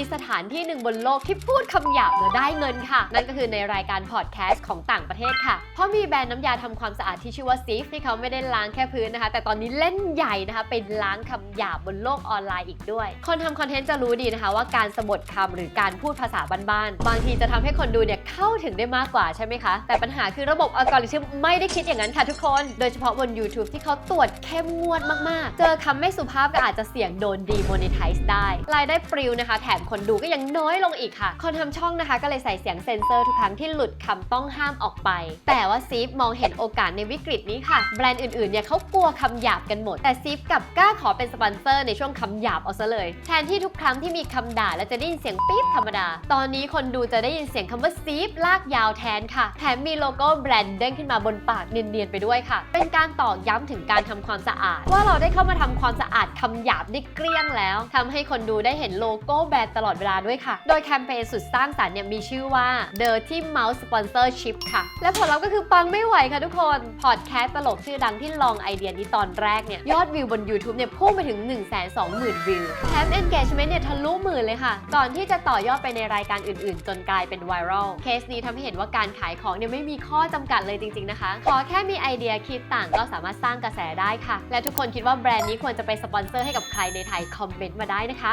มีสถานที่หนึ่งบนโลกที่พูดคำหยาบแล้วได้เงินค่ะ นั่นก็คือในรายการพอดแคสต์ของต่างประเทศค่ะ เพราะมีแบรนด์น้ำยาทำความสะอาดที่ชื่อว่าซีฟที่เขาไม่ได้ล้างแค่พื้นนะคะ แต่ตอนนี้เล่นใหญ่นะคะเป็นล้างคำหยาบบนโลกออนไลน์อีกด้วย คนทำคอนเทนต์จะรู้ดีนะคะ ว่าการสะบดคำหรือการพูดภาษาบ้านๆบางทีจะทำให้คนดูเนี่ยเข้าถึงได้มากกว่าใช่ไหมคะ แต่ปัญหาคือระบบอัลกอริทึมไม่ได้คิดอย่างนั้นค่ะทุกคน โดยเฉพาะบน YouTube ที่เขาตรวจเข้มงวดมากๆ เจอคำไม่สุภาพก็อาจจะเสี่ยงโดนดีโมเน t i z e ได้ รายได้ปลิวนะคะ แถมคนดูก็ยังน้อยลงอีกค่ะ คนทำช่องนะคะก็เลยใส่เสียงเซ็นเซอร์ทุกครั้งที่หลุดคำต้องห้ามออกไป แต่ว่าซีฟมองเห็นโอกาสในวิกฤตนี้ค่ะ แบรนด์อื่นๆเนี่ยเขากลัวคำหยาบกันหมด แต่ซีฟกลับกล้าขอเป็นสปอนเซอร์ในช่วงคำหยาบเอาซะเลย แทนที่ทุกครั้งที่มีคำด่าและจะได้ยินเสียงปี๊บธรรมดา ตอนนี้คนดูจะได้ยินเสียงคำว่าซีฟลากยาวแทนค่ะ แถมมีโลโก้แบรนด์เด้งขึ้นมาบนปากเนียนๆไปด้วยค่ะ เป็นการตอกย้ำถึงการทำความสะอาด ว่าเราได้เข้ามาทำความสะอาดคำหยาบได้เกลี้ยงแล้วทำให้คนดูได้เห็นโลโก้แบรนด์ตลอดเวลาด้วยค่ะ โดยแคมเปญสุดสร้างสรรค์เนี่ยมีชื่อว่า Dirty Mouse Sponsorship ค่ะ และผลลัพธ์ก็คือปังไม่ไหวค่ะทุกคน พอดแคสต์ตลกชื่อดังที่ลองไอเดียนี้ตอนแรกเนี่ย ยอดวิวบน YouTube เนี่ยพุ่งไปถึง 1 2 0 0 0 0 วิว แถม engagement เนี่ยทะลุหมื่นเลยค่ะ ก่อนที่จะต่อยอดไปในรายการอื่นๆ จนกลายเป็นไวรัล เคสนี้ทำให้เห็นว่าการขายของเนี่ยไม่มีข้อจำกัดเลยจริงๆนะคะ ขอแค่มีไอเดียคิดต่างก็สามารถสร้างกระแสได้ค่ะ และทุกคนคิดว่าแบรนด์นี้ควรจะไปสปอนเซอร์ให้กับใครในไทยคอมเมนต์มาได้นะคะ